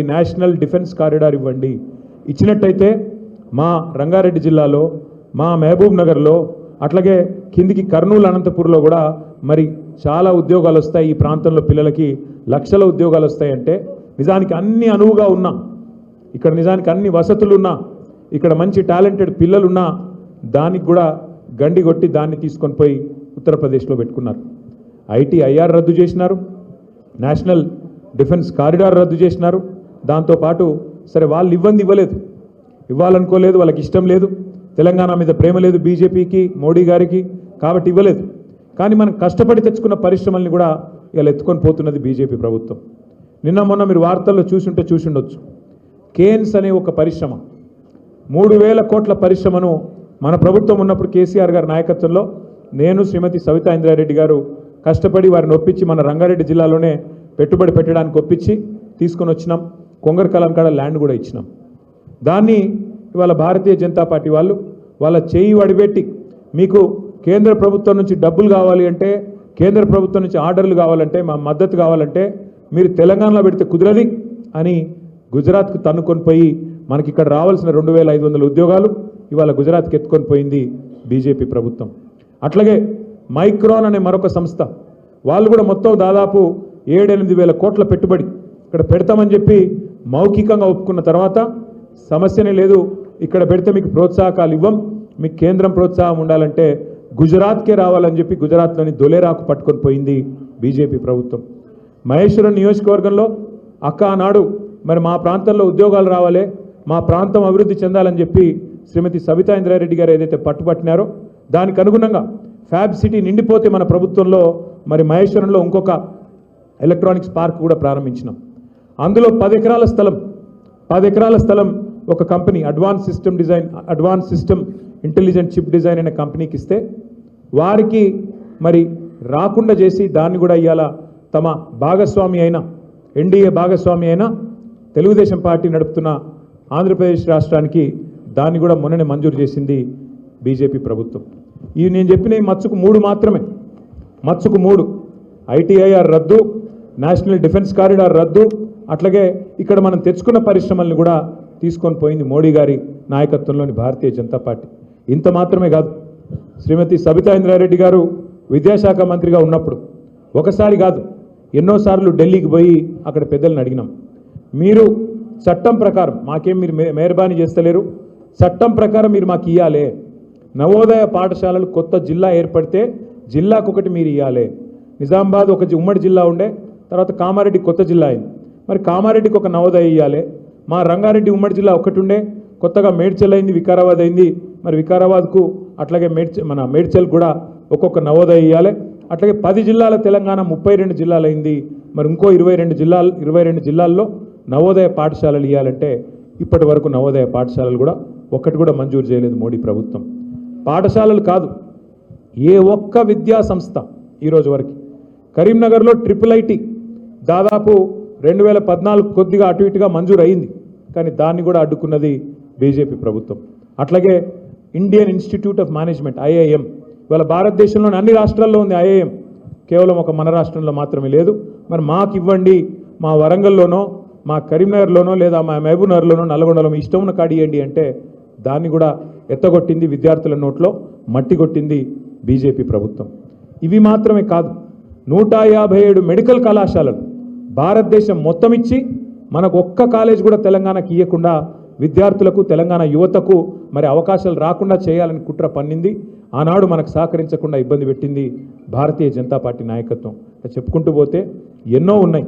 National defence corridor ఇవ్వండి. ఇచ్చినట్టయితే మా రంగారెడ్డి జిల్లాలో మా మహబూబ్ నగర్లో అట్లాగే కిందికి కర్నూలు అనంతపూర్లో కూడా మరి చాలా ఉద్యోగాలు వస్తాయి ఈ ప్రాంతంలో పిల్లలకి. లక్షల ఉద్యోగాలు వస్తాయంటే నిజానికి అన్ని అనువుగా ఉన్నా ఇక్కడ నిజానికి అన్ని వసతులు ఉన్నా ఇక్కడ మంచి టాలెంటెడ్ పిల్లలున్నా దానికి కూడా గండి కొట్టి దాన్ని తీసుకొని పోయి ఉత్తరప్రదేశ్లో పెట్టుకున్నారు. ఐటీ ఐఆర్ రద్దు చేసినారు. నేషనల్ డిఫెన్స్ కారిడార్ రద్దు చేసినారు. దాంతోపాటు సరే వాళ్ళు ఇవ్వంది ఇవ్వలేదు. ఇవ్వాలనుకోలేదు వాళ్ళకి ఇష్టం లేదు. తెలంగాణ మీద ప్రేమ లేదు బీజేపీకి మోడీ గారికి కాబట్టి ఇవ్వలేదు. కానీ మనం కష్టపడి తెచ్చుకున్న పరిశ్రమల్ని కూడా ఇలా ఎత్తుకొని పోతున్నది బీజేపీ ప్రభుత్వం. నిన్న మొన్న మీరు వార్తల్లో చూసుంటే చూసిండొచ్చు. కేన్స్ అనే ఒక పరిశ్రమ మూడు వేల కోట్ల పరిశ్రమను మన ప్రభుత్వం ఉన్నప్పుడు కేసీఆర్ గారి నాయకత్వంలో నేను శ్రీమతి సవితా ఇంద్రారెడ్డి గారు కష్టపడి వారిని ఒప్పించి మన రంగారెడ్డి జిల్లాలోనే పెట్టుబడి పెట్టడానికి ఒప్పించి తీసుకొని వచ్చినాం. కొంగర కలంకాడ ల్యాండ్ కూడా ఇచ్చినాం. దాన్ని ఇవాళ భారతీయ జనతా పార్టీ వాళ్ళు వాళ్ళ చేయి వడిపెట్టి మీకు కేంద్ర ప్రభుత్వం నుంచి డబ్బులు కావాలి అంటే కేంద్ర ప్రభుత్వం నుంచి ఆర్డర్లు కావాలంటే మా మద్దతు కావాలంటే మీరు తెలంగాణలో పెడితే కుదరది అని గుజరాత్కు తన్నుకొని పోయి మనకి ఇక్కడ రావాల్సిన రెండు వేల ఐదు వందల ఉద్యోగాలు ఇవాళ గుజరాత్కి ఎత్తుకొని పోయింది బీజేపీ ప్రభుత్వం. అట్లాగే మైక్రాన్ అనే మరొక సంస్థ వాళ్ళు కూడా మొత్తం దాదాపు ఏడెనిమిది వేల కోట్ల పెట్టుబడి ఇక్కడ పెడతామని చెప్పి మౌఖికంగా ఒప్పుకున్న తర్వాత సమస్యనే లేదు ఇక్కడ పెడితే మీకు ప్రోత్సాహకాలు ఇవ్వం మీకు కేంద్రం ప్రోత్సాహం ఉండాలంటే గుజరాత్కే రావాలని చెప్పి గుజరాత్లోని దొలేరాకు పట్టుకొని పోయింది బీజేపీ ప్రభుత్వం. మహేశ్వరం నియోజకవర్గంలో అక్క ఆనాడు మరి మా ప్రాంతంలో ఉద్యోగాలు రావాలి మా ప్రాంతం అభివృద్ధి చెందాలని చెప్పి శ్రీమతి సవితా ఇంద్రారెడ్డి గారు ఏదైతే పట్టుబట్టినారో దానికి అనుగుణంగా ఫ్యాబ్ సిటీ నిండిపోతే మన ప్రభుత్వంలో మరి మహేశ్వరంలో ఇంకొక ఎలక్ట్రానిక్స్ పార్క్ కూడా ప్రారంభించినాం. అందులో పది ఎకరాల స్థలం పది ఎకరాల స్థలం ఒక company advance system design advance system intelligent chip design అనే కంపెనీకి ఇస్తే వారికి మరి రాకుండా చేసి దాన్ని కూడా ఇవాళ తమ భాగస్వామి అయిన ఎన్డీఏ భాగస్వామి అయిన తెలుగుదేశం పార్టీ నడుపుతున్న ఆంధ్రప్రదేశ్ రాష్ట్రానికి దాన్ని కూడా మొన్ననే మంజూరు చేసింది బీజేపీ ప్రభుత్వం. ఇవి నేను చెప్పిన ఈ మచ్చుకు మూడు మాత్రమే. మచ్చుకు మూడు. ఐటీఐఆర్ రద్దు నేషనల్ డిఫెన్స్ కారిడార్ రద్దు అట్లాగే ఇక్కడ మనం తెచ్చుకున్న పరిశ్రమల్ని కూడా తీసుకొని పోయింది మోడీ గారి నాయకత్వంలోని భారతీయ జనతా పార్టీ. ఇంత మాత్రమే కాదు. శ్రీమతి సబితా ఇంద్రారెడ్డి గారు విద్యాశాఖ మంత్రిగా ఉన్నప్పుడు ఒకసారి కాదు ఎన్నోసార్లు ఢిల్లీకి పోయి అక్కడ పెద్దలను అడిగినాం. మీరు చట్టం ప్రకారం మాకేం మీరు మెహర్బానీ చేస్తలేరు? చట్టం ప్రకారం మీరు మాకు ఇవ్వాలే నవోదయ పాఠశాలలు కొత్త జిల్లా ఏర్పడితే జిల్లాకొకటి మీరు ఇవ్వాలి నిజామాబాద్ ఒక ఉమ్మడి జిల్లా ఉండే తర్వాత కామారెడ్డి కొత్త జిల్లా అయింది. మరి కామారెడ్డికి ఒక నవోదయ ఇవ్వాలి మా రంగారెడ్డి ఉమ్మడి జిల్లా ఒకటుండే కొత్తగా మేడ్చల్ అయింది వికారాబాద్ అయింది. మరి వికారాబాద్కు అట్లాగే మేడ్చ మన మేడ్చల్ కూడా ఒక్కొక్క నవోదయ ఇవ్వాలి అట్లాగే పది జిల్లాల తెలంగాణ ముప్పై రెండు జిల్లాలు అయింది మరి ఇంకో ఇరవై రెండు జిల్లాలు ఇరవై రెండు జిల్లాల్లో నవోదయ పాఠశాలలు ఇవ్వాలంటే ఇప్పటి వరకు నవోదయ పాఠశాలలు కూడా ఒక్కటి కూడా మంజూరు చేయలేదు మోడీ ప్రభుత్వం. పాఠశాలలు కాదు ఏ ఒక్క విద్యా సంస్థ ఈరోజు వరకు. కరీంనగర్లో ట్రిపుల్ ఐటీ దాదాపు రెండు వేల పద్నాలుగు కొద్దిగా అటు ఇటుగా మంజూరు అయింది కానీ దాన్ని కూడా అడ్డుకున్నది బీజేపీ ప్రభుత్వం. అట్లాగే Indian Institute of Management IIM. ఇవాళ భారతదేశంలోని అన్ని రాష్ట్రాల్లో ఉంది ఐఐఎం. కేవలం ఒక మన రాష్ట్రంలో మాత్రమే లేదు. మరి మాకు ఇవ్వండి మా వరంగల్లోనో మా కరీంనగర్లోనో లేదా మా మహబూబ్నగర్లోనో నల్గొండలో మీ ఇష్టం ఉన్న అంటే దాన్ని కూడా ఎత్తగొట్టింది విద్యార్థుల నోట్లో మట్టి కొట్టింది బీజేపీ ప్రభుత్వం. ఇవి మాత్రమే కాదు నూట యాభై ఏడు మెడికల్ కళాశాలలు. భారతదేశం మొత్తం ఇచ్చి మనకు ఒక్క కాలేజ్ కూడా తెలంగాణకి ఇవ్వకుండా విద్యార్థులకు తెలంగాణ యువతకు మరి అవకాశాలు రాకుండా చేయాలని కుట్ర పన్నింది. ఆనాడు మనకు సహకరించకుండా ఇబ్బంది పెట్టింది భారతీయ జనతా పార్టీ నాయకత్వం. చెప్పుకుంటూ పోతే ఎన్నో ఉన్నాయి.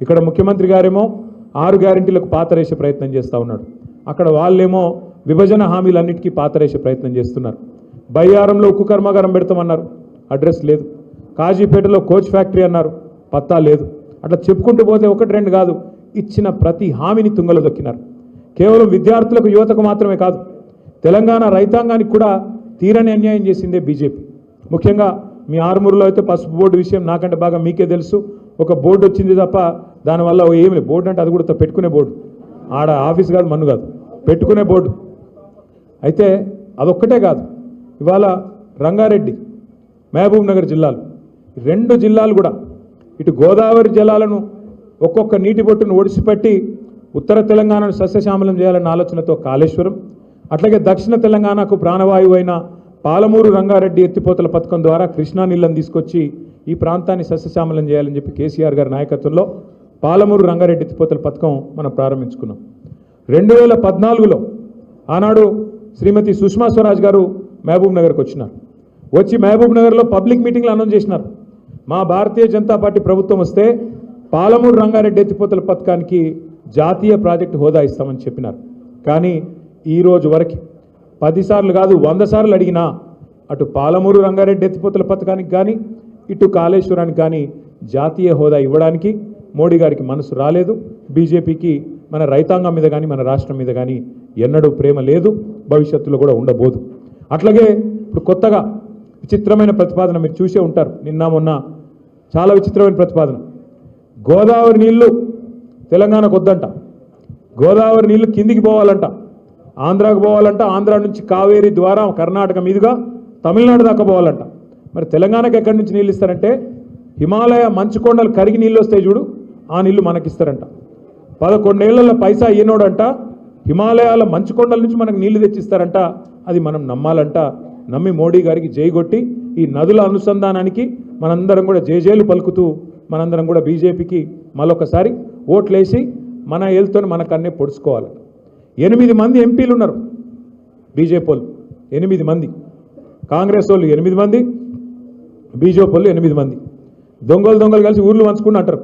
ఇక్కడ ముఖ్యమంత్రి గారేమో ఆరు గ్యారెంటీలకు పాతరేసే ప్రయత్నం చేస్తూ ఉన్నాడు. అక్కడ వాళ్ళేమో విభజన హామీలన్నిటికీ పాతరేసే ప్రయత్నం చేస్తున్నారు. బయ్యారంలో ఉక్కు కర్మాగారం పెడతామన్నారు. అడ్రస్ లేదు. కాజీపేటలో కోచ్ ఫ్యాక్టరీ అన్నారు. పత్తా లేదు. అట్లా చెప్పుకుంటూ పోతే ఒకటి రెండు కాదు. ఇచ్చిన ప్రతి హామీని తుంగలో దొక్కినారు. కేవలం విద్యార్థులకు యువతకు మాత్రమే కాదు తెలంగాణ రైతాంగానికి కూడా తీరని అన్యాయం చేసిందే బీజేపీ. ముఖ్యంగా మీ ఆరుమూరులో అయితే పసుపు బోర్డు విషయం నాకంటే బాగా మీకే తెలుసు. ఒక బోర్డు వచ్చింది తప్ప దానివల్ల ఏమి లేదు. బోర్డు అంటే అది కూడా పెట్టుకునే బోర్డు. ఆడ ఆఫీస్ కాదు మన్ను కాదు. పెట్టుకునే బోర్డు. అయితే అదొక్కటే కాదు. ఇవాళ రంగారెడ్డి మహబూబ్ నగర్ జిల్లాలు. రెండు జిల్లాలు కూడా ఇటు గోదావరి జలాలను ఒక్కొక్క నీటి బొట్టును ఒడిసిపెట్టి ఉత్తర తెలంగాణను సస్యశ్యామలం చేయాలన్న ఆలోచనతో కాళేశ్వరం అట్లాగే దక్షిణ తెలంగాణకు ప్రాణవాయువు అయిన పాలమూరు రంగారెడ్డి ఎత్తిపోతల పథకం ద్వారా కృష్ణా నీళ్ళని తీసుకొచ్చి ఈ ప్రాంతాన్ని సస్యశ్యామలం చేయాలని చెప్పి కేసీఆర్ గారి నాయకత్వంలో పాలమూరు రంగారెడ్డి ఎత్తిపోతల పథకం మనం ప్రారంభించుకున్నాం. రెండు వేల పద్నాలుగులో ఆనాడు శ్రీమతి సుష్మా స్వరాజ్ గారు మహబూబ్ నగర్కి వచ్చినారు. వచ్చి మహబూబ్ నగర్లో పబ్లిక్ మీటింగ్లు అనౌన్స్ చేసినారు. మా భారతీయ జనతా పార్టీ ప్రభుత్వం వస్తే పాలమూరు రంగారెడ్డి ఎత్తిపోతల పథకానికి జాతీయ ప్రాజెక్టు హోదా ఇస్తామని చెప్పినారు. కానీ ఈరోజు వరకు పదిసార్లు కాదు వంద సార్లు అడిగినా అటు పాలమూరు రంగారెడ్డి ఎత్తిపోతల పథకానికి కానీ ఇటు కాళేశ్వరానికి కానీ జాతీయ హోదా ఇవ్వడానికి మోడీ గారికి మనసు రాలేదు. బీజేపీకి మన రైతాంగం మీద కానీ మన రాష్ట్రం మీద కానీ ఎన్నడూ ప్రేమ లేదు భవిష్యత్తులో కూడా ఉండబోదు. అట్లాగే ఇప్పుడు కొత్తగా విచిత్రమైన ప్రతిపాదన మీరు చూసే ఉంటారు. నిన్న మొన్న చాలా విచిత్రమైన ప్రతిపాదన. గోదావరి నీళ్ళు తెలంగాణకు వద్దంట. గోదావరి నీళ్ళు కిందికి పోవాలంట. ఆంధ్రాకు పోవాలంట. ఆంధ్ర నుంచి కావేరి ద్వారా కర్ణాటక మీదుగా తమిళనాడు దాకా పోవాలంట. మరి తెలంగాణకు ఎక్కడి నుంచి నీళ్ళు ఇస్తారంటే హిమాలయ మంచు కొండలు కరిగి నీళ్ళు వస్తాయి చూడు ఆ నీళ్ళు మనకిస్తారంట. పదకొండేళ్ళలో పైసా ఈనోడంట హిమాలయాల మంచు కొండల నుంచి మనకు నీళ్ళు తెచ్చిస్తారంట. అది మనం నమ్మాలంట. నమ్మి మోడీ గారికి జై కొట్టి ఈ నదుల అనుసంధానానికి మనందరం కూడా జేజేలు పలుకుతూ మనందరం కూడా బీజేపీకి మరొకసారి ఓట్లేసి మన ఏళ్ళతో మన కన్నే పొడుచుకోవాలి. ఎనిమిది మంది ఎంపీలు ఉన్నారు బీజేపీ వాళ్ళు. ఎనిమిది మంది. కాంగ్రెస్ వాళ్ళు ఎనిమిది మంది బీజేపీ వాళ్ళు ఎనిమిది మంది. దొంగలు దొంగలు కలిసి ఊర్లు పంచుకుని అంటారు.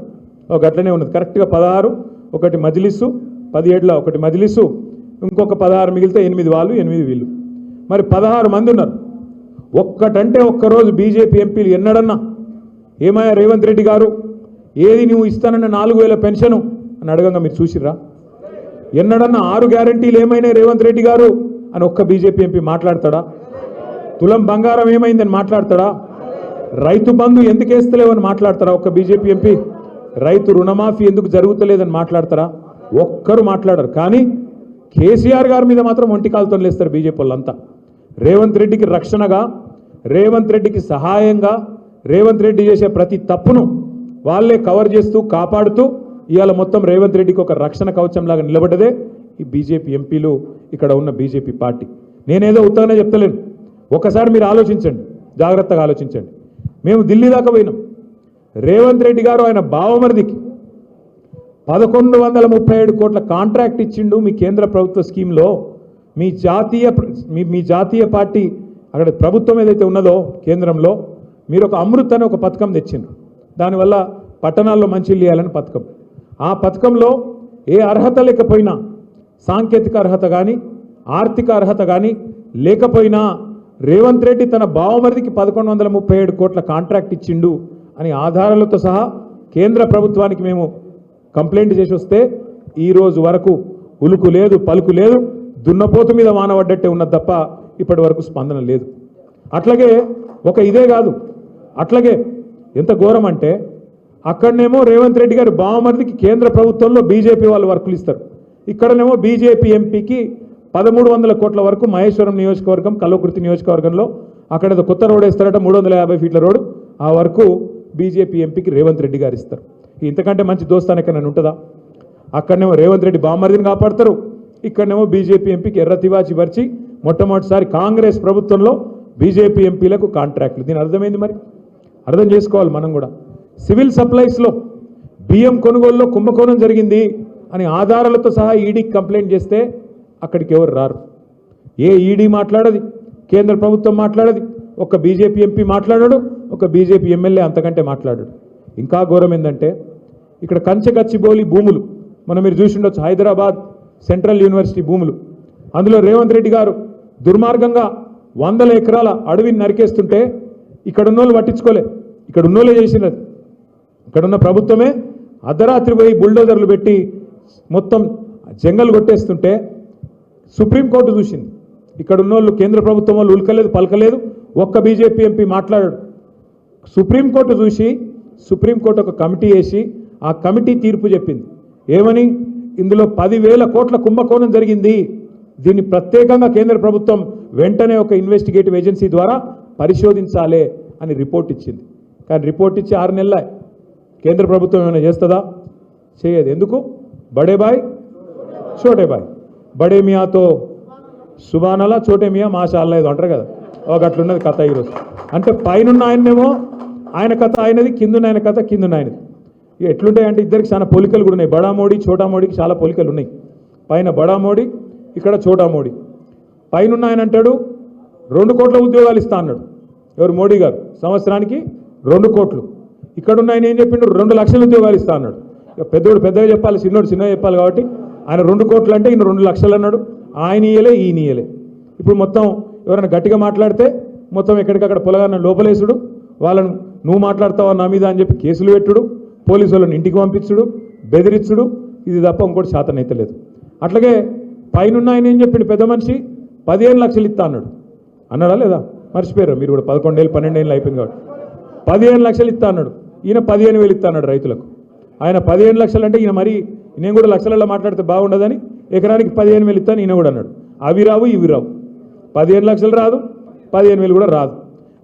ఒక అట్లనే ఉన్నది. కరెక్ట్గా పదహారు ఒకటి మజిలిస్సు పదిహేడులో ఒకటి మజిలిస్సు ఇంకొక పదహారు మిగిలితే ఎనిమిది వాళ్ళు ఎనిమిది వీళ్ళు. మరి పదహారు మంది ఉన్నారు. ఒక్కటంటే ఒక్కరోజు బీజేపీ ఎంపీలు ఎన్నడన్నా? ఏమయ్యా రేవంత్ రెడ్డి గారు? ఏది నువ్వు ఇస్తానన్న నాలుగు వేల పెన్షను? అని అడగంగా మీరు చూసిర్రా? ఎన్నడన్నా ఆరు గ్యారంటీలు ఏమైనా రేవంత్ రెడ్డి గారు? అని ఒక్క బీజేపీ ఎంపీ మాట్లాడతాడా? తులం బంగారం ఏమైందని మాట్లాడతాడా? రైతు బంధు ఎందుకు వేస్తలేవని మాట్లాడతారా ఒక్క బీజేపీ ఎంపీ? రైతు రుణమాఫీ ఎందుకు జరుగుతలేదని మాట్లాడతారా ఒక్కరు మాట్లాడరు. కానీ కేసీఆర్ గారి మీద మాత్రం ఒంటికాలతో లేస్తారు బీజేపీ వాళ్ళంతా. రేవంత్ రెడ్డికి రక్షణగా రేవంత్ రెడ్డికి సహాయంగా రేవంత్ రెడ్డి చేసే ప్రతి తప్పును వాళ్ళే కవర్ చేస్తూ కాపాడుతూ ఇవాళ మొత్తం రేవంత్ రెడ్డికి ఒక రక్షణ కవచంలాగా నిలబడ్డదే ఈ బీజేపీ ఎంపీలు ఇక్కడ ఉన్న బీజేపీ పార్టీ. నేనేదో ఉత్తగానే చెప్తలేను. ఒకసారి మీరు ఆలోచించండి. జాగ్రత్తగా ఆలోచించండి. మేము ఢిల్లీ దాకా పోయినాం. రేవంత్ రెడ్డి గారు ఆయన బావమరిదికి పదకొండు వందల ముప్పై ఏడు కోట్ల కాంట్రాక్ట్ ఇచ్చిండు మీ కేంద్ర ప్రభుత్వ స్కీమ్లో. మీ జాతీయ మీ మీ జాతీయ పార్టీ అక్కడ ప్రభుత్వం ఏదైతే ఉన్నదో కేంద్రంలో మీరు ఒక అమృత్ అనే ఒక పథకం తెచ్చిండ్రు. దానివల్ల పట్టణాల్లో మంచి ఇవ్వాలని పథకం. ఆ పథకంలో ఏ అర్హత లేకపోయినా సాంకేతిక అర్హత కానీ ఆర్థిక అర్హత కానీ లేకపోయినా రేవంత్ రెడ్డి తన బావమరిదికి పదకొండు వందల ముప్పై ఏడు కోట్ల కాంట్రాక్ట్ ఇచ్చిండు అని ఆధారాలతో సహా కేంద్ర ప్రభుత్వానికి మేము కంప్లైంట్ చేసి వస్తే ఈరోజు వరకు ఉలుకు లేదు పలుకు లేదు దున్నపోతు మీద వానబడ్డట్టే ఉన్నది తప్ప ఇప్పటి వరకు స్పందన లేదు. అట్లాగే ఒక ఇదే కాదు. అట్లాగే ఎంత ఘోరం అంటే అక్కడనేమో రేవంత్ రెడ్డి గారు బావమరిదికి కేంద్ర ప్రభుత్వంలో బీజేపీ వాళ్ళు వర్కులు ఇస్తారు. ఇక్కడనేమో బీజేపీ ఎంపీకి పదమూడు వందల కోట్ల వరకు మహేశ్వరం నియోజకవర్గం కల్వకుర్తి నియోజకవర్గంలో అక్కడ కొత్త రోడ్ వేస్తారట మూడు వందల యాభై ఫీట్ల రోడ్. ఆ వరకు బీజేపీ ఎంపీకి రేవంత్ రెడ్డి గారు ఇస్తారు. ఇంతకంటే మంచి దోస్తాను నన్ను ఉంటుందా? అక్కడనేమో రేవంత్ రెడ్డి బామ్మరిదిని కాపాడతారు. ఇక్కడనేమో బీజేపీ ఎంపీకి ఎర్ర తివాచి పరిచి మొట్టమొదటిసారి కాంగ్రెస్ ప్రభుత్వంలో బీజేపీ ఎంపీలకు కాంట్రాక్ట్లు. దీని అర్థమైంది మరి? అర్థం చేసుకోవాలి మనం కూడా. సివిల్ సప్లైస్లో బియ్యం కొనుగోలులో కుంభకోణం జరిగింది అని ఆధారాలతో సహా ఈడీకి కంప్లైంట్ చేస్తే అక్కడికి ఎవరు రారు? ఏ ఈడీ మాట్లాడది? కేంద్ర ప్రభుత్వం మాట్లాడది? ఒక బీజేపీ ఎంపీ మాట్లాడాడు ఒక బీజేపీ ఎమ్మెల్యే అంతకంటే మాట్లాడాడు. ఇంకా ఘోరం ఏంటంటే ఇక్కడ కంచె కచ్చిబోలి భూములు. మనం మీరు చూసి ఉండొచ్చు హైదరాబాద్ సెంట్రల్ యూనివర్సిటీ భూములు. అందులో రేవంత్ రెడ్డి గారు దుర్మార్గంగా వందల ఎకరాల అడవిని నరికేస్తుంటే ఇక్కడ ఉన్నోళ్ళు పట్టించుకోలే. ఇక్కడ ఉన్నోళ్ళే చేసినది ఇక్కడ ఉన్న ప్రభుత్వమే అర్ధరాత్రి పోయి బుల్డోజర్లు పెట్టి మొత్తం జంగల్ కొట్టేస్తుంటే సుప్రీంకోర్టు చూసింది. ఇక్కడ ఉన్నోళ్ళు కేంద్ర ప్రభుత్వం వాళ్ళు ఉల్కలేదు పలకలేదు. ఒక్క బీజేపీ ఎంపీ మాట్లాడాడు. సుప్రీంకోర్టు చూసి సుప్రీంకోర్టు ఒక కమిటీ వేసి ఆ కమిటీ తీర్పు చెప్పింది. ఏమని? ఇందులో పదివేల కోట్ల కుంభకోణం జరిగింది. దీన్ని ప్రత్యేకంగా కేంద్ర ప్రభుత్వం వెంటనే ఒక ఇన్వెస్టిగేటివ్ ఏజెన్సీ ద్వారా పరిశోధించాలే అని రిపోర్ట్ ఇచ్చింది. కానీ రిపోర్ట్ ఇచ్చి ఆరు నెలల. కేంద్ర ప్రభుత్వం ఏమైనా చేస్తుందా? చేయదు. ఎందుకు? బడేబాయ్ చోటేబాయ్ బడేమియాతో సుబానలా చోటేమియా మాషాల్లా ఏదో అంటారు కదా. ఒక అట్లున్నది కథ ఈరోజు. అంటే పైనున్న ఆయనేమో ఆయన కథ ఆయనది కిందున్న ఆయన కథ కిందున్న ఆయనది. ఇక ఎట్లుంటాయంటే ఇద్దరికి చాలా పోలికలు కూడా ఉన్నాయి. బడా మోడీ చోటా మోడీకి చాలా పోలికలు ఉన్నాయి. పైన బడా మోడీ ఇక్కడ చోటా మోడీ. పైనున్న ఆయన అంటాడు రెండు కోట్ల ఉద్యోగాలు ఇస్తా అన్నాడు. ఎవరు? మోడీ గారు. సంవత్సరానికి రెండు కోట్లు. ఇక్కడున్న ఆయన ఏం చెప్పిండు? రెండు లక్షల ఉద్యోగాలు ఇస్తా అన్నాడు. పెద్దోడు పెద్దగా చెప్పాలి చిన్నోడు చిన్నగా చెప్పాలి కాబట్టి ఆయన రెండు కోట్లు అంటే ఈయన రెండు లక్షలు అన్నాడు. ఆయన ఇయ్యలే ఈయన ఇయ్యలే. ఇప్పుడు మొత్తం ఎవరైనా గట్టిగా మాట్లాడితే మొత్తం ఎక్కడికక్కడ పొలగాన్న లోపలేసుడు. వాళ్ళను నువ్వు మాట్లాడతావా నా మీద అని చెప్పి కేసులు పెట్టుడు. పోలీసు వాళ్ళని ఇంటికి పంపించుడు బెదిరించుడు ఇది తప్ప ఇంకోటి శాతం అయితే లేదు. అట్లాగే పైనున్న ఆయన ఏం చెప్పిండు పెద్ద మనిషి? పదిహేను లక్షలు ఇస్తా అన్నాడు. అన్నాడా లేదా? మర్చిపోయారు. మీరు కూడా పదకొండేళ్ళు పన్నెండేళ్ళు అయిపోయింది కాబట్టి. పదిహేను లక్షలు ఇస్తా అన్నాడు. ఈయన పదిహేను వేలు ఇస్తా అన్నాడు రైతులకు. ఆయన పదిహేను లక్షలు అంటే ఈయన మరి నేను కూడా లక్షలలో మాట్లాడితే బాగుండదని ఎకరానికి పదిహేను వేలు ఇస్తాను ఈయన కూడా అన్నాడు. అవి రావు ఇవి రావు. పదిహేను లక్షలు రాదు పదిహేను వేలు కూడా రాదు.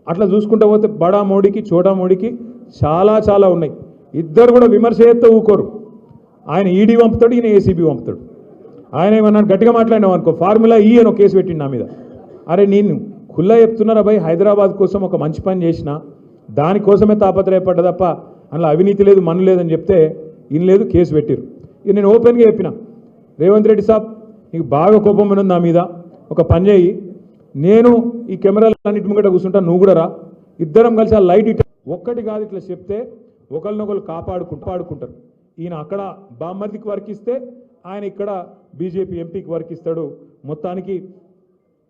అట్లా చూసుకుంటూ పోతే బడా మోడీకి చోటా మోడీకి చాలా చాలా ఉన్నాయి. ఇద్దరు కూడా విమర్శ చేస్తే ఊకోరు. ఆయన ఈడీ పంపుతాడు ఈయన ఏసీబీ పంపుతాడు. ఆయన ఏమన్నాడు? గట్టిగా మాట్లాడినావు అనుకో ఫార్ములా ఈ అని ఒక కేసు పెట్టిండు నా మీద. అరే నేను ఖుల్లా చెప్తున్నారా భయ్? హైదరాబాద్ కోసం ఒక మంచి పని చేసిన దానికోసమే తాపత్రయపడ్డ తప్ప అందులో అవినీతి లేదు మన్ను లేదని చెప్తే ఇన్ లేదు కేసు పెట్టిరు. ఇది నేను ఓపెన్గా చెప్పిన రేవంత్ రెడ్డి సాబ్ నీకు బాగా కోపం ఉన్నది నా మీద ఒక పని చేయి. నేను ఈ కెమెరాలన్నిటి ముంగట కూర్చుంటా నువ్వు కూడా రా. ఇద్దరం కలిసి ఆ లైట్ ఇట్ ఒక్కటి కాదు ఇట్లా చెప్తే ఒకరినొకరు కాపాడుకుంటూ పాడుకుంటారు. ఈయన అక్కడ బామ్మర్దికి వర్కిస్తే ఆయన ఇక్కడ బీజేపీ ఎంపీకి వర్క్ ఇస్తాడు. మొత్తానికి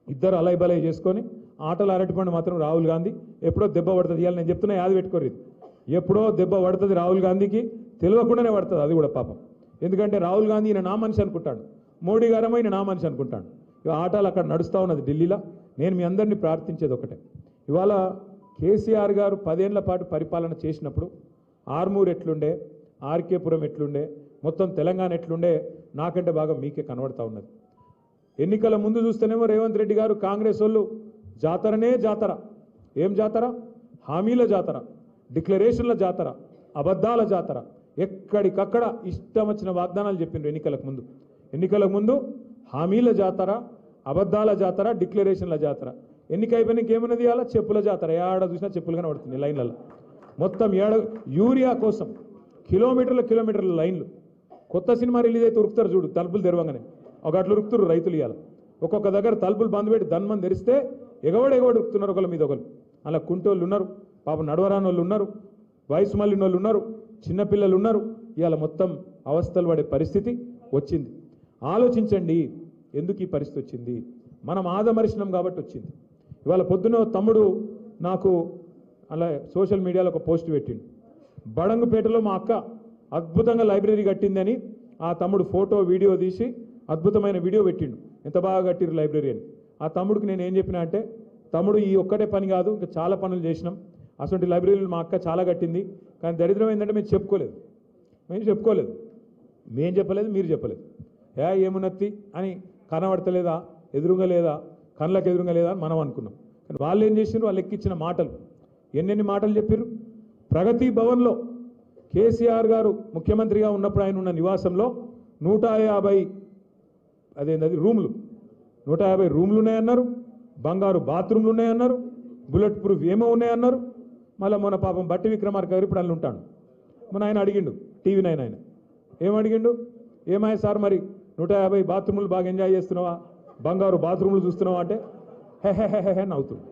ఇద్దరు అలై బలై చేసుకొని ఆటలు అరటిపండు మాత్రం రాహుల్ గాంధీ. ఎప్పుడో దెబ్బ పడుతుంది. ఇవాళ నేను చెప్తున్నా యాది పెట్టుకోరు ఎప్పుడో దెబ్బ పడుతుంది రాహుల్ గాంధీకి తెలియకుండానే పడుతుంది. అది కూడా పాపం. ఎందుకంటే రాహుల్ గాంధీ ఈయన నా మనిషి అనుకుంటాడు. మోడీ గారేమో ఈయన నా మనిషి అనుకుంటాడు. ఇక ఆటలు అక్కడ నడుస్తూ ఉన్నది ఢిల్లీలో. నేను మీ అందరినీ ప్రార్థించేది ఒకటే. ఇవాళ కేసీఆర్ గారు పదేళ్ళ పాటు పరిపాలన చేసినప్పుడు ఆర్మూర్ ఎట్లుండే ఆర్కేపురం ఎట్లుండే మొత్తం తెలంగాణ ఎట్లుండే నాకంటే బాగా మీకే కనబడతా ఉన్నది. ఎన్నికల ముందు చూస్తేనేమో రేవంత్ రెడ్డి గారు కాంగ్రెస్ వాళ్ళు జాతరనే జాతర. ఏం జాతర? హామీల జాతర డిక్లరేషన్ల జాతర అబద్ధాల జాతర. ఎక్కడికక్కడ ఇష్టం వచ్చిన వాగ్దానాలు చెప్పిండ్రు ఎన్నికలకు ముందు. ఎన్నికలకు ముందు హామీల జాతర అబద్ధాల జాతర డిక్లరేషన్ల జాతర. ఎన్నిక అయిపోయినాక ఏమన్నది అలా చెప్పుల జాతర. ఏడ చూసినా చెప్పులు కనబడుతుంది లైన్లలో. మొత్తం ఏడ? యూరియా కోసం కిలోమీటర్ల కిలోమీటర్ల లైన్లు. కొత్త సినిమా రిలీజ్ అయితే ఉరుకుతారు చూడు తలుపులు తెరవంగానే. ఒక అట్లా ఉరుకుతారు రైతులు ఇవ్వాలి ఒక్కొక్క దగ్గర తలుపులు బంద్ పెట్టి దన్మని తెరిస్తే ఎగవడు ఎగవడు ఉరుకుతున్నారు ఒకళ్ళ మీద ఒకరు అలా కుంటోళ్ళు ఉన్నారు పాపం నడవరాని వాళ్ళు ఉన్నారు వయసు మళ్ళిన వాళ్ళు ఉన్నారు చిన్నపిల్లలు ఉన్నారు. ఇవాళ మొత్తం అవస్థలు పడే పరిస్థితి వచ్చింది. ఆలోచించండి ఎందుకు ఈ పరిస్థితి వచ్చింది? మనం ఆదమరిచినాం కాబట్టి వచ్చింది. ఇవాళ పొద్దున తమ్ముడు నాకు అలా సోషల్ మీడియాలో ఒక పోస్ట్ పెట్టిండు. బడంగుపేటలో మా అక్క అద్భుతంగా లైబ్రరీ కట్టిందని ఆ తమ్ముడు ఫోటో వీడియో తీసి అద్భుతమైన వీడియో పెట్టిండు. ఎంత బాగా కట్టిరు లైబ్రరీ అని. ఆ తమ్ముడికి నేను ఏం చెప్పినా అంటే తమ్ముడు ఈ ఒక్కటే పని కాదు ఇంకా చాలా పనులు చేసినాం. అటువంటి లైబ్రరీలు మా అక్క చాలా కట్టింది. కానీ దరిద్రం ఏంటంటే మేము చెప్పుకోలేదు. మేము చెప్పుకోలేదు. మేం చెప్పలేదు మీరు చెప్పలేదు. ఏ ఏమున్నత్తి అని కనబడతలేదా? ఎదురుగా లేదా? కళ్ళకి ఎదురుగా లేదా అని మనం అనుకున్నాం. కానీ వాళ్ళు ఏం చేసిండ్రు వాళ్ళు ఎక్కించిన మాటలు. ఎన్నెన్ని మాటలు చెప్పారు ప్రగతి భవన్లో కేసీఆర్ గారు ముఖ్యమంత్రిగా ఉన్నప్పుడు ఆయన ఉన్న నివాసంలో నూట యాభై అదేంటది రూమ్లు. నూట యాభై రూమ్లు ఉన్నాయన్నారు. బంగారు బాత్రూమ్లు ఉన్నాయన్నారు. బుల్లెట్ ప్రూఫ్ ఏమో ఉన్నాయన్నారు. మళ్ళీ మన పాపం బట్టి విక్రమార్క గారు ఇప్పుడు అల్లు ఉంటాడు. మన ఆయన అడిగిండు టీవీ నైన్ ఆయన. ఏమడిగిండు అడిగిండు? ఏమాయ సార్ మరి నూట యాభై బాత్రూములు బాగా ఎంజాయ్ చేస్తున్నావా? బంగారు బాత్రూములు చూస్తున్నావా అంటే హెహెహెహె నవ్వుతుంది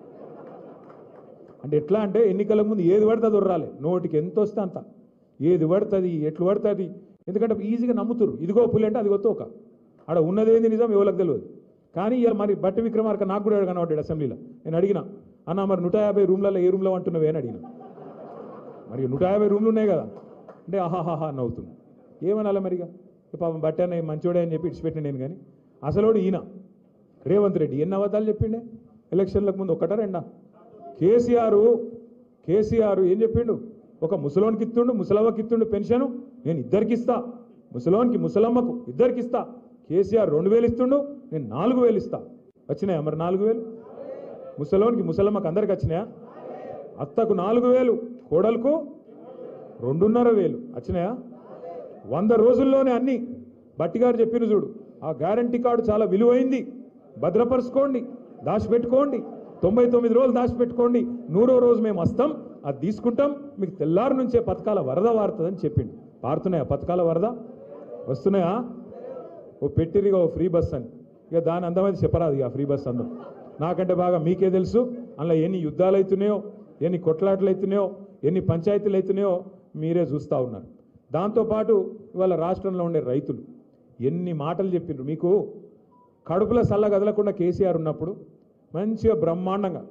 అంటే ఎట్లా అంటే ఎన్నికల ముందు ఏది పడితే అది ఉర్రాలి. నోటికి ఎంత వస్తే అంత. ఏది పడుతుంది ఎట్లు పడుతుంది? ఎందుకంటే ఈజీగా నమ్ముతురు ఇదిగో పులి అంటే అదిగో తోక. ఆడ ఉన్నదేంది నిజం ఎవరికి తెలియదు. కానీ ఇలా మరి బట్టి విక్రమార్క నాకు కూడా కనబడ్డాడు అసెంబ్లీలో. నేను అడిగిన అన్న మరి నూట యాభై రూమ్లలో ఏ రూమ్లో అంటున్నావే? అని అడిగిన. మరి నూట యాభై రూమ్లు ఉన్నాయి కదా. అంటే ఆహాహాహా నవ్వుతుంది ఏమనాలి మరిగా పాపం బట్టి అన్న మంచోడే అని చెప్పి ఇచ్చిపెట్టిన నేను కానీ అసలోడు ఈయన. రేవంత్ రెడ్డి ఎన్ని అబద్ధాలు చెప్పిండే? ఎలక్షన్లకు ముందు ఒకటా రెండా? కేసీఆర్ కేసీఆర్ ఏం చెప్పిండు? ఒక ముసలోనికి ఇస్తుండు ముసలవ్వకి ఇస్తుండు పెన్షను నేను ఇద్దరికి ఇస్తా. ముసలోనికి ముసలమ్మకు ఇద్దరికి ఇస్తా. కేసీఆర్ రెండు వేలు ఇస్తుండు నేను నాలుగు వేలు ఇస్తా. వచ్చినాయా మరి నాలుగు వేలు? ముసలోనికి ముసలమ్మకు అందరికి వచ్చినాయా? అత్తకు నాలుగు వేలు కోడలకు రెండున్నర వేలు. వచ్చినాయా? వంద రోజుల్లోనే అన్ని. బట్టిగారు చెప్పిన చూడు ఆ గ్యారంటీ కార్డు చాలా విలువైంది. భద్రపరుచుకోండి దాచిపెట్టుకోండి తొంభై తొమ్మిది రోజులు దాచిపెట్టుకోండి నూరో రోజు మేము వస్తాం. అది తీసుకుంటాం. మీకు తెల్లారి నుంచే పథకాల వరద వారుతుందని చెప్పిండు. పారుతున్నాయా పథకాల వరద? వస్తున్నాయా? ఓ పెట్టిరిగా ఓ ఫ్రీ బస్ అని. ఇక దాని అందమైతే చెప్పరాదు ఇక ఫ్రీ బస్ అందం నాకంటే బాగా మీకే తెలుసు. అందులో ఎన్ని యుద్ధాలు అవుతున్నాయో ఎన్ని కొట్లాటలు అవుతున్నాయో ఎన్ని పంచాయతీలు అవుతున్నాయో మీరే చూస్తూ ఉన్నారు. దాంతోపాటు ఇవాళ రాష్ట్రంలో ఉండే రైతులు ఎన్ని మాటలు చెప్పిండ్రు. మీకు కడుపులో సల్ల కదలకుండా కేసీఆర్ ఉన్నప్పుడు మంచిగా బ్రహ్మాండంగా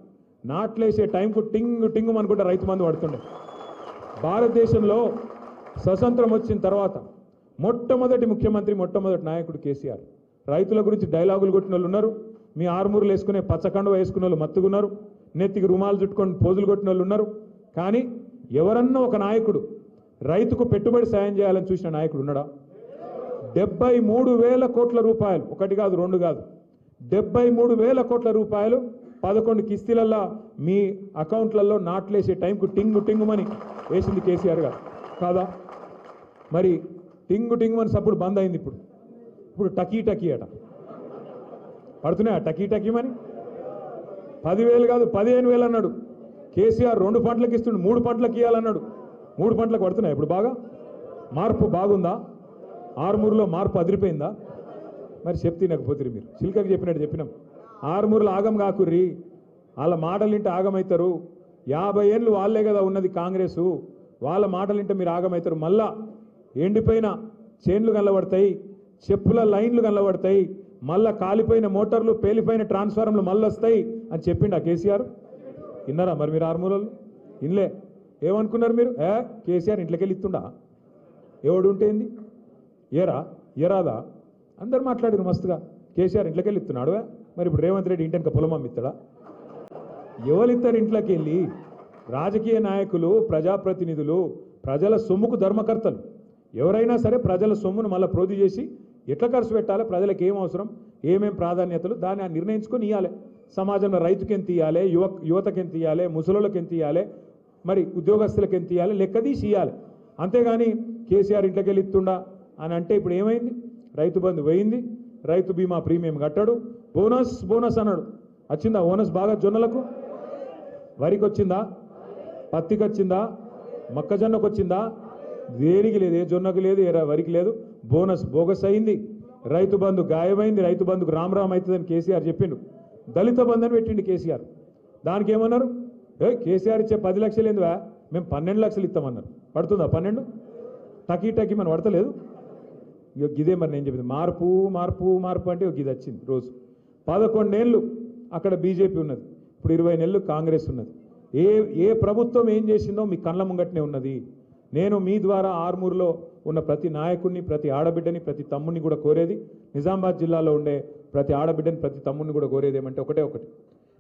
నాట్లేసే టైంకు టింగ్ టింగు అనుకుంటే రైతు మందు పడుతుండే. భారతదేశంలో స్వతంత్రం వచ్చిన తర్వాత మొట్టమొదటి ముఖ్యమంత్రి మొట్టమొదటి నాయకుడు కేసీఆర్. రైతుల గురించి డైలాగులు కొట్టిన వాళ్ళు ఉన్నారు. మీ ఆరుమూరులు వేసుకునే పచ్చకండ వేసుకున్న వాళ్ళు మత్తుకున్నారు నెత్తికి రుమాలు చుట్టుకొని పోజులు కొట్టిన వాళ్ళు ఉన్నారు. కానీ ఎవరన్నా ఒక నాయకుడు రైతుకు పెట్టుబడి సాయం చేయాలని చూసిన నాయకుడు ఉన్నాడా? డెబ్బై మూడు వేల కోట్ల రూపాయలు. ఒకటి కాదు రెండు కాదు. డెబ్బై మూడు వేల కోట్ల రూపాయలు పదకొండు కిస్తీలల్లా మీ అకౌంట్లలో నాట్లేసే టైంకు టింగు టింగుమని వేసింది కేసీఆర్ గారు. కాదా? మరి టింగు టింగుమని సప్పుడు బంద్ అయింది ఇప్పుడు. ఇప్పుడు టకీ టకీ అట. పడుతున్నాయా టకీ టకీమని పదివేలు కాదు పదిహేను వేలు అన్నాడు. కేసీఆర్ రెండు పంటలకు ఇస్తుండు మూడు పంటలకు ఇవ్వాలన్నాడు మూడు పంటలకు పడుతున్నాయి ఇప్పుడు బాగా? మార్పు బాగుందా? ఆరుమూరులో మార్పు అదిరిపోయిందా? మరి చెప్తే తినకపోతే మీరు. చిల్కకి చెప్పినట్టు చెప్పినాం. ఆరుమూరులు ఆగం కాకుర్రి. వాళ్ళ మాటలింట ఆగమవుతారు యాభై ఏళ్ళు వాళ్ళే కదా ఉన్నది కాంగ్రెసు. వాళ్ళ మాటలింట మీరు ఆగమవుతారు మళ్ళా ఎండిపోయిన చేన్లు కనబడతాయి చెప్పుల లైన్లు కనబడతాయి మళ్ళా కాలిపోయిన మోటార్లు పేలిపోయిన ట్రాన్స్ఫార్మర్లు మళ్ళీ వస్తాయి అని చెప్పిండు ఆ కేసీఆర్. విన్నారా మరి మీరు ఆరుమూరలు ఇన్లే ఏమనుకున్నారు మీరు? ఏ? కేసీఆర్ ఇంట్లోకి వెళ్ళి ఇస్తుండా ఎవడు ఉంటేంది ఏరా? ఏరాదా? అందరు మాట్లాడారు మస్తుగా. కేసీఆర్ ఇంట్లోకి వెళ్ళి ఇస్తున్నాడు మరి ఇప్పుడు రేవంత్ రెడ్డి ఇంటి వెనక పొలం అమ్మిస్తాడా ఎవరిస్తారు ఇంట్లోకి వెళ్ళి రాజకీయ నాయకులు ప్రజాప్రతినిధులు ప్రజల సొమ్ముకు ధర్మకర్తలు ఎవరైనా సరే ప్రజల సొమ్మును మళ్ళీ ప్రోధి చేసి ఎట్లా ఖర్చు పెట్టాలి? ప్రజలకు ఏం అవసరం? ఏమేం ప్రాధాన్యతలు? దాన్ని ఆ నిర్ణయించుకొని ఇవ్వాలి సమాజంలో రైతుకి ఎంత ఇవ్వాలి యువ యువతకి ఎంత ఇవ్వాలి ముసలోళ్ళకి ఎంత ఇవ్వాలి మరి ఉద్యోగస్తులకు ఎంత ఇవ్వాలి లెక్క తీసి ఇవ్వాలి అంతేగాని కేసీఆర్ ఇంట్లోకి వెళ్ళి ఇస్తుండా అని అంటే ఇప్పుడు ఏమైంది? రైతు బంధు పోయింది. రైతు బీమా ప్రీమియం కట్టాడు. బోనస్ బోనస్ అన్నాడు. వచ్చిందా బోనస్ బాగా జొన్నలకు? వరికి వచ్చిందా పత్తికి వచ్చిందా మొక్కజొన్నకు వచ్చిందా దేనికి లేదు ఏ జొన్నకు లేదు ఏ వరికి లేదు. బోనస్ బోగస్ అయింది. రైతు బంధు గాయమైంది. రైతు బంధుకు రామ్ రామ్ అవుతుందని కేసీఆర్ చెప్పిండు. దళిత బంధు అని పెట్టిండు కేసీఆర్. దానికి ఏమన్నారు? ఏ కేసీఆర్ ఇచ్చే పది లక్షలు ఏందివా? మేము పన్నెండు లక్షలు ఇస్తామన్నారు. పడుతుందా పన్నెండు? టకీ టకీ మనం పడతలేదు. ఇక గిదే మరి నేను చెప్పింది. మార్పు మార్పు మార్పు అంటే ఒక ఇది వచ్చింది రోజు. పదకొండేళ్ళు అక్కడ బీజేపీ ఉన్నది. ఇప్పుడు ఇరవై నెలలు కాంగ్రెస్ ఉన్నది. ఏ ఏ ప్రభుత్వం ఏం చేసిందో మీ కళ్ళ ముంగట్నే ఉన్నది. నేను మీ ద్వారా ఆర్మూర్లో ఉన్న ప్రతి నాయకుడిని ప్రతి ఆడబిడ్డని ప్రతి తమ్ముడిని కూడా కోరేది. నిజామాబాద్ జిల్లాలో ఉండే ప్రతి ఆడబిడ్డని ప్రతి తమ్ముడిని కూడా కోరేది ఏమంటే ఒకటే ఒకటి.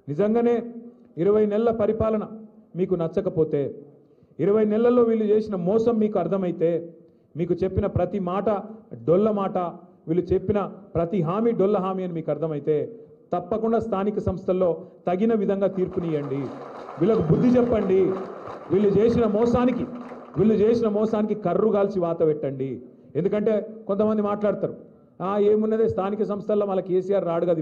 నిజంగానే ఇరవై నెలల పరిపాలన మీకు నచ్చకపోతే ఇరవై నెలల్లో వీళ్ళు చేసిన మోసం మీకు అర్థమైతే మీకు చెప్పిన ప్రతి మాట డొల్ల మాట వీళ్ళు చెప్పిన ప్రతి హామీ డొల్ల హామీ అని మీకు అర్థమైతే తప్పకుండా స్థానిక సంస్థల్లో తగిన విధంగా తీర్పునియండి వీళ్ళకు బుద్ధి చెప్పండి. వీళ్ళు చేసిన మోసానికి వీళ్ళు చేసిన మోసానికి కర్రు కాల్చి వాత పెట్టండి. ఎందుకంటే కొంతమంది మాట్లాడతారు ఏమున్నది ఏమున్నదే? స్థానిక సంస్థల్లో మళ్ళీ కేసీఆర్ రాడు కదా